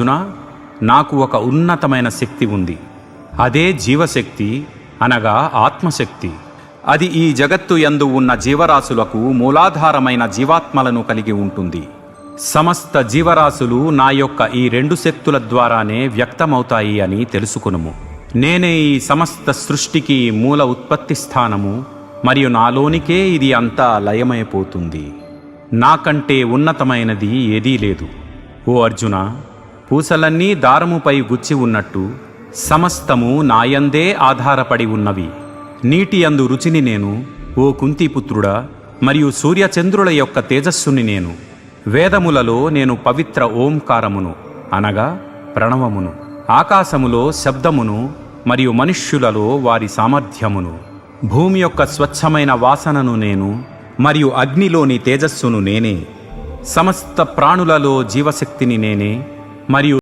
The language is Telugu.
అర్జున నాకు ఒక ఉన్నతమైన శక్తి ఉంది. అదే జీవశక్తి అనగా ఆత్మశక్తి. అది ఈ జగత్తు యందు ఉన్న జీవరాశులకు మూలాధారమైన జీవాత్మలను కలిగి ఉంటుంది. సమస్త జీవరాశులు నా యొక్క ఈ రెండు శక్తుల ద్వారానే వ్యక్తమవుతాయి అని తెలుసుకునుము. నేనే ఈ సమస్త సృష్టికి మూల ఉత్పత్తి స్థానము మరియు నాలోనికే ఇది అంతా లయమైపోతుంది. నాకంటే ఉన్నతమైనది ఏదీ లేదు. ఓ అర్జున పూసలన్నీ దారముపై గుచ్చి ఉన్నట్టు సమస్తము నాయందే ఆధారపడి ఉన్నవి. నీటి అందు రుచిని నేను ఓ కుంతిపుత్రుడా మరియు సూర్యచంద్రుల యొక్క తేజస్సుని నేను. వేదములలో నేను పవిత్ర ఓంకారమును అనగా ప్రణవమును. ఆకాశములో శబ్దమును మరియు మనుష్యులలో వారి సామర్థ్యమును. భూమి యొక్క స్వచ్ఛమైన వాసనను నేను మరియు అగ్నిలోని తేజస్సును నేనే. సమస్త ప్రాణులలో జీవశక్తిని నేనే. మరియు